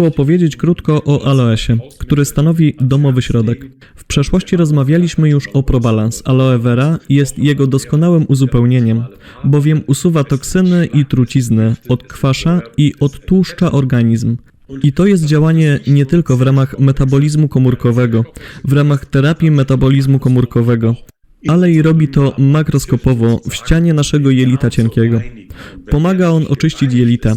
opowiedzieć krótko o aloesie, który stanowi domowy środek. W przeszłości rozmawialiśmy już o ProBalance. Aloe vera jest jego doskonałym uzupełnieniem, bowiem usuwa toksyny i trucizny, odkwasza i odtłuszcza organizm. I to jest działanie nie tylko w ramach metabolizmu komórkowego, w ramach terapii metabolizmu komórkowego, ale i robi to makroskopowo w ścianie naszego jelita cienkiego. Pomaga on oczyścić jelita.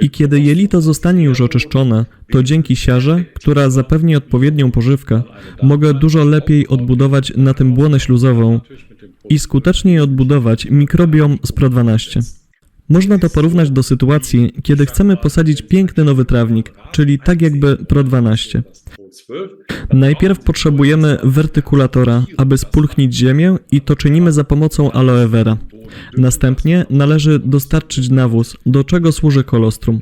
I kiedy jelito zostanie już oczyszczone, to dzięki siarze, która zapewni odpowiednią pożywkę, mogę dużo lepiej odbudować na tym błonę śluzową i skuteczniej odbudować mikrobiom z PRO12. Można to porównać do sytuacji, kiedy chcemy posadzić piękny nowy trawnik, czyli tak jakby PRO12. Najpierw potrzebujemy wertykulatora, aby spulchnić ziemię i to czynimy za pomocą aloe vera. Następnie należy dostarczyć nawóz, do czego służy kolostrum.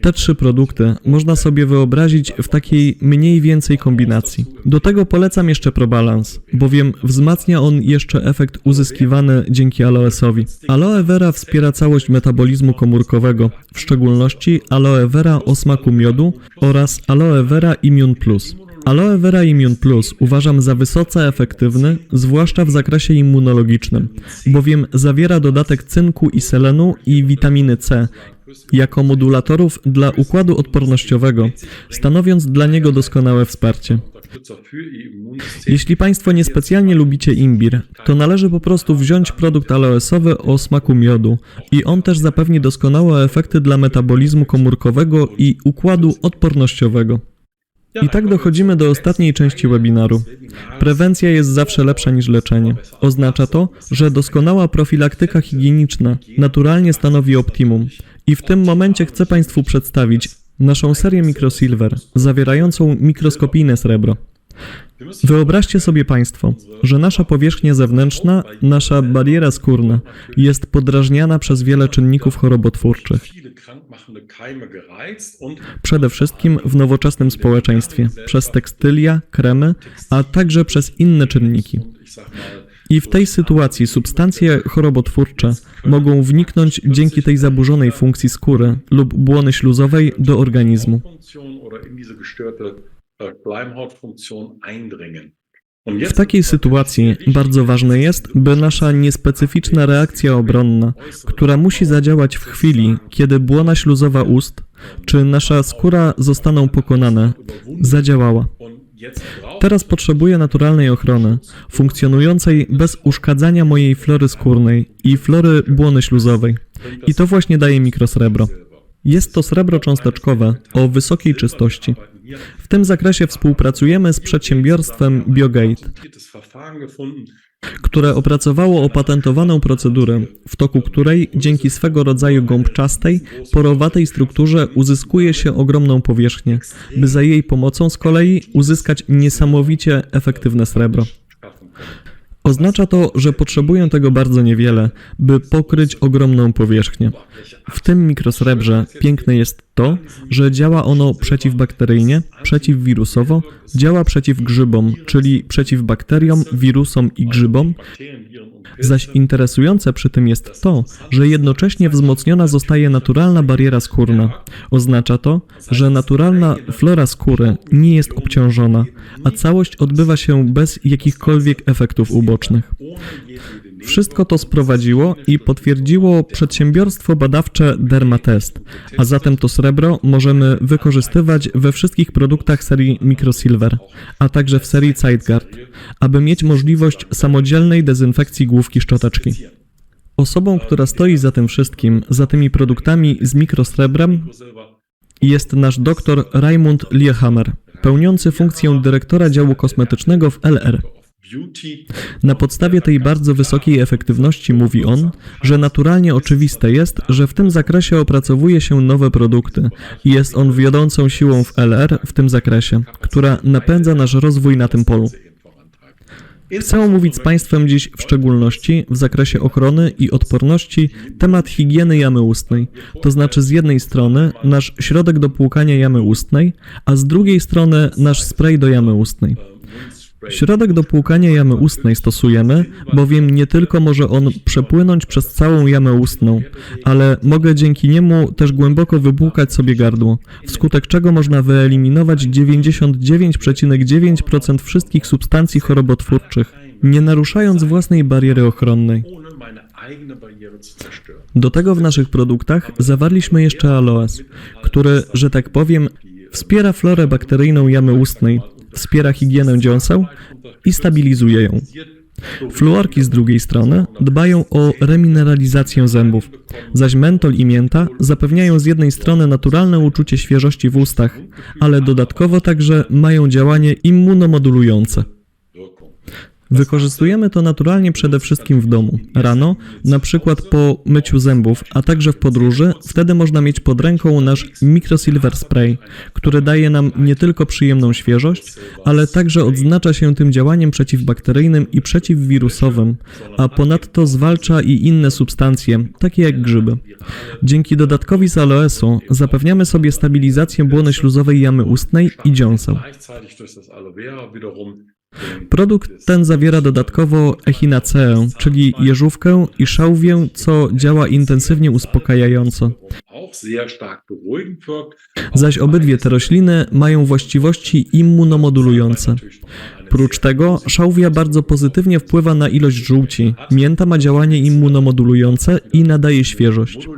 Te trzy produkty można sobie wyobrazić w takiej mniej więcej kombinacji. Do tego polecam jeszcze ProBalance, bowiem wzmacnia on jeszcze efekt uzyskiwany dzięki aloesowi. Aloe vera wspiera całość metabolizmu komórkowego, w szczególności aloe vera o smaku miodu oraz aloe vera Immune Plus. Aloe Vera Immune Plus uważam za wysoce efektywny, zwłaszcza w zakresie immunologicznym, bowiem zawiera dodatek cynku i selenu i witaminy C jako modulatorów dla układu odpornościowego, stanowiąc dla niego doskonałe wsparcie. Jeśli Państwo niespecjalnie lubicie imbir, to należy po prostu wziąć produkt aloesowy o smaku miodu i on też zapewni doskonałe efekty dla metabolizmu komórkowego i układu odpornościowego. I tak dochodzimy do ostatniej części webinaru. Prewencja jest zawsze lepsza niż leczenie. Oznacza to, że doskonała profilaktyka higieniczna naturalnie stanowi optimum. I w tym momencie chcę Państwu przedstawić naszą serię Microsilver, zawierającą mikroskopijne srebro. Wyobraźcie sobie Państwo, że nasza powierzchnia zewnętrzna, nasza bariera skórna jest podrażniana przez wiele czynników chorobotwórczych. Przede wszystkim w nowoczesnym społeczeństwie, przez tekstylia, kremy, a także przez inne czynniki. I w tej sytuacji substancje chorobotwórcze mogą wniknąć dzięki tej zaburzonej funkcji skóry lub błony śluzowej do organizmu. W takiej sytuacji bardzo ważne jest, by nasza niespecyficzna reakcja obronna, która musi zadziałać w chwili, kiedy błona śluzowa ust czy nasza skóra zostaną pokonane, zadziałała. Teraz potrzebuję naturalnej ochrony, funkcjonującej bez uszkadzania mojej flory skórnej i flory błony śluzowej. I to właśnie daje mikrosrebro. Jest to srebro cząsteczkowe o wysokiej czystości. W tym zakresie współpracujemy z przedsiębiorstwem Biogate, które opracowało opatentowaną procedurę, w toku której dzięki swego rodzaju gąbczastej, porowatej strukturze uzyskuje się ogromną powierzchnię, by za jej pomocą z kolei uzyskać niesamowicie efektywne srebro. Oznacza to, że potrzebuję tego bardzo niewiele, by pokryć ogromną powierzchnię. W tym mikrosrebrze piękne jest to, że działa ono przeciwbakteryjnie, przeciwwirusowo, działa przeciw grzybom, czyli przeciw bakteriom, wirusom i grzybom, zaś interesujące przy tym jest to, że jednocześnie wzmocniona zostaje naturalna bariera skórna. Oznacza to, że naturalna flora skóry nie jest obciążona, a całość odbywa się bez jakichkolwiek efektów ubocznych. Wszystko to sprowadziło i potwierdziło przedsiębiorstwo badawcze Dermatest, a zatem to srebro możemy wykorzystywać we wszystkich produktach serii Microsilver, a także w serii Zeitgard, aby mieć możliwość samodzielnej dezynfekcji główki szczoteczki. Osobą, która stoi za tym wszystkim, za tymi produktami z mikrosrebrem, jest nasz doktor Raimund Liehammer, pełniący funkcję dyrektora działu kosmetycznego w LR. Na podstawie tej bardzo wysokiej efektywności mówi on, że naturalnie oczywiste jest, że w tym zakresie opracowuje się nowe produkty i jest on wiodącą siłą w LR w tym zakresie, która napędza nasz rozwój na tym polu. Chcę omówić z Państwem dziś w szczególności w zakresie ochrony i odporności temat higieny jamy ustnej, to znaczy z jednej strony nasz środek do płukania jamy ustnej, a z drugiej strony nasz spray do jamy ustnej. Środek do płukania jamy ustnej stosujemy, bowiem nie tylko może on przepłynąć przez całą jamę ustną, ale mogę dzięki niemu też głęboko wypłukać sobie gardło, wskutek czego można wyeliminować 99,9% wszystkich substancji chorobotwórczych, nie naruszając własnej bariery ochronnej. Do tego w naszych produktach zawarliśmy jeszcze aloes, który, że tak powiem, wspiera florę bakteryjną jamy ustnej, wspiera higienę dziąseł i stabilizuje ją. Fluorki z drugiej strony dbają o remineralizację zębów, zaś mentol i mięta zapewniają z jednej strony naturalne uczucie świeżości w ustach, ale dodatkowo także mają działanie immunomodulujące. Wykorzystujemy to naturalnie przede wszystkim w domu. Rano, na przykład po myciu zębów, a także w podróży, wtedy można mieć pod ręką nasz Microsilver Spray, który daje nam nie tylko przyjemną świeżość, ale także odznacza się tym działaniem przeciwbakteryjnym i przeciwwirusowym, a ponadto zwalcza i inne substancje, takie jak grzyby. Dzięki dodatkowi z aloesu zapewniamy sobie stabilizację błony śluzowej jamy ustnej i dziąseł. Produkt ten zawiera dodatkowo echinaceę, czyli jeżówkę i szałwię, co działa intensywnie uspokajająco. Zaś obydwie te rośliny mają właściwości immunomodulujące. Prócz tego szałwia bardzo pozytywnie wpływa na ilość żółci, mięta ma działanie immunomodulujące i nadaje świeżość.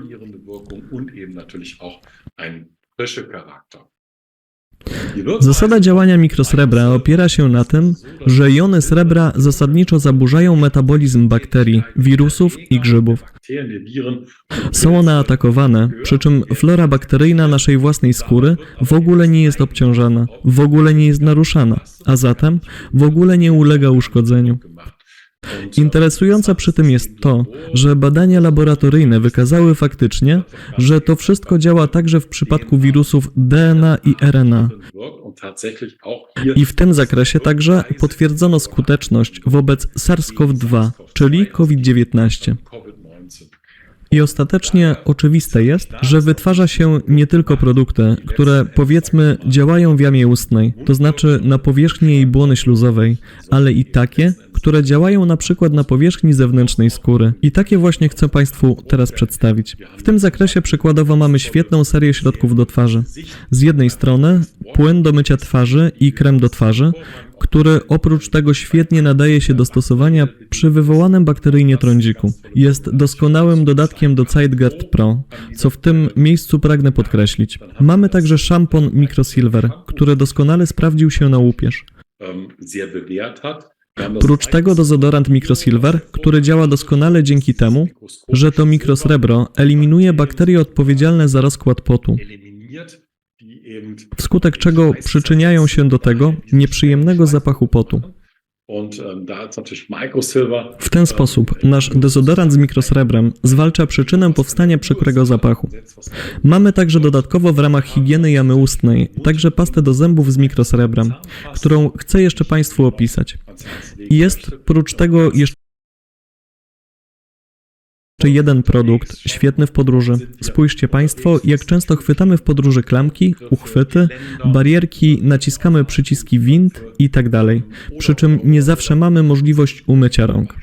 Zasada działania mikrosrebra opiera się na tym, że jony srebra zasadniczo zaburzają metabolizm bakterii, wirusów i grzybów. Są one atakowane, przy czym flora bakteryjna naszej własnej skóry w ogóle nie jest obciążana, w ogóle nie jest naruszana, a zatem w ogóle nie ulega uszkodzeniu. Interesujące przy tym jest to, że badania laboratoryjne wykazały faktycznie, że to wszystko działa także w przypadku wirusów DNA i RNA. I w tym zakresie także potwierdzono skuteczność wobec SARS-CoV-2, czyli COVID-19. COVID-19. I ostatecznie oczywiste jest, że wytwarza się nie tylko produkty, które powiedzmy działają w jamie ustnej, to znaczy na powierzchni jej błony śluzowej, ale i takie, które działają na przykład na powierzchni zewnętrznej skóry. I takie właśnie chcę Państwu teraz przedstawić. W tym zakresie przykładowo mamy świetną serię środków do twarzy. Z jednej strony płyn do mycia twarzy i krem do twarzy, który oprócz tego świetnie nadaje się do stosowania przy wywołanym bakteryjnie trądziku. Jest doskonałym dodatkiem do Zeitguard Pro, co w tym miejscu pragnę podkreślić. Mamy także szampon Microsilver, który doskonale sprawdził się na łupież. sehr bewährt hat. Prócz tego dezodorant Microsilver, który działa doskonale dzięki temu, że to mikrosrebro eliminuje bakterie odpowiedzialne za rozkład potu, wskutek czego przyczyniają się do tego nieprzyjemnego zapachu potu. W ten sposób nasz dezodorant z mikrosrebrem zwalcza przyczynę powstania przykrego zapachu. Mamy także dodatkowo w ramach higieny jamy ustnej także pastę do zębów z mikrosrebrem, którą chcę jeszcze Państwu opisać. Jest prócz tego jeszcze jeden produkt, świetny w podróży. Spójrzcie Państwo, jak często chwytamy w podróży klamki, uchwyty, barierki, naciskamy przyciski wind i tak dalej. Przy czym nie zawsze mamy możliwość umycia rąk.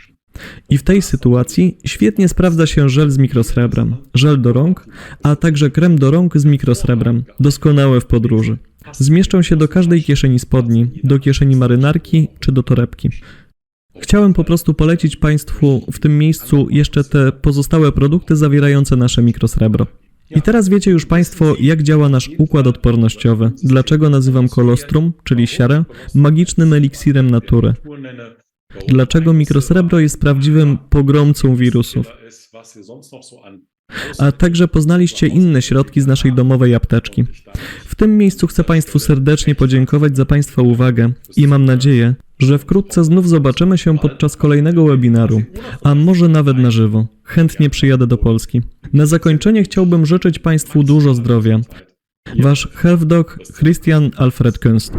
I w tej sytuacji świetnie sprawdza się żel z mikrosrebrem, żel do rąk, a także krem do rąk z mikrosrebrem, doskonałe w podróży. Zmieszczą się do każdej kieszeni spodni, do kieszeni marynarki czy do torebki. Chciałem po prostu polecić Państwu w tym miejscu jeszcze te pozostałe produkty zawierające nasze mikrosrebro. I teraz wiecie już Państwo, jak działa nasz układ odpornościowy, dlaczego nazywam kolostrum, czyli siarę, magicznym eliksirem natury. Dlaczego mikrosrebro jest prawdziwym pogromcą wirusów? A także poznaliście inne środki z naszej domowej apteczki. W tym miejscu chcę Państwu serdecznie podziękować za Państwa uwagę i mam nadzieję, że wkrótce znów zobaczymy się podczas kolejnego webinaru, a może nawet na żywo. Chętnie przyjadę do Polski. Na zakończenie chciałbym życzyć Państwu dużo zdrowia. Wasz Health Doc Christian Alfred Kunst.